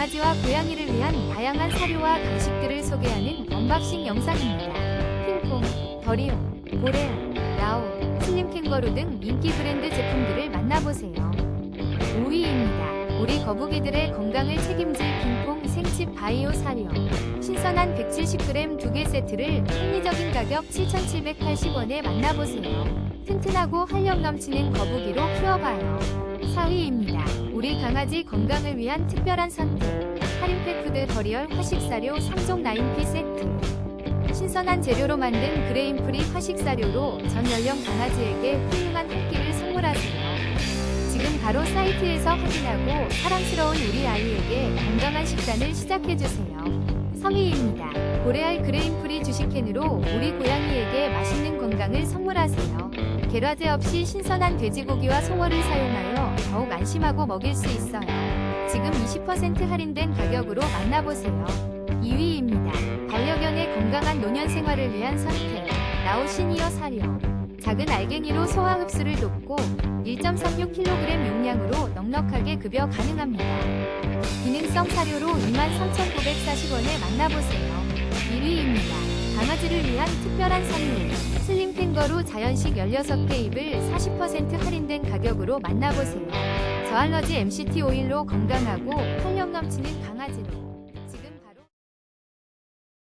강아지와 고양이를 위한 다양한 사료와 간식들을 소개하는 언박싱 영상입니다. 핑퐁, 더리오, 보레오, 라오, 슬림 캥거루 등 인기 브랜드 제품들을 만나보세요. 5위입니다. 우리 거북이들의 건강을 책임질 핑퐁 생칩 바이오 사료. 신선한 170g 두 개 세트를 합리적인 가격 7,780원에 만나보세요. 튼튼하고 활력 넘치는 거북이로 키워봐요. 4위입니다. 우리 강아지 건강을 위한 특별한 선택. 할인팩푸드 더리얼 화식사료 3종 9피 세트. 신선한 재료로 만든 그레인프리 화식사료로 전 연령 강아지에게 훌륭한 한 끼를 선물하세요. 지금 바로 사이트에서 확인하고 사랑스러운 우리 아이에게 건강한 식단을 시작해주세요. 3위입니다. 보레알 그레인프리 주식캔으로 우리 고양이에게 맛있는 건강을 선물하세요. 계라제 없이 신선한 돼지고기와 송어를 사용하여 더욱 안심하고 먹일 수 있어요. 지금 20% 할인된 가격으로 만나보세요. 2위입니다. 반려견의 건강한 노년 생활을 위한 선택. 라오 시니어 사료. 작은 알갱이로 소화 흡수를 돕고 1.36kg 용량으로 넉넉하게 급여 가능합니다. 기능성 사료로 23,940원에 만나보세요. 1위입니다. 강아지를 위한 특별한 선물. 슬림 캥거루 자연식 16개 입을 40% 할인된 가격으로 만나보세요. 저알러지 MCT 오일로 건강하고 활력 넘치는 강아지로.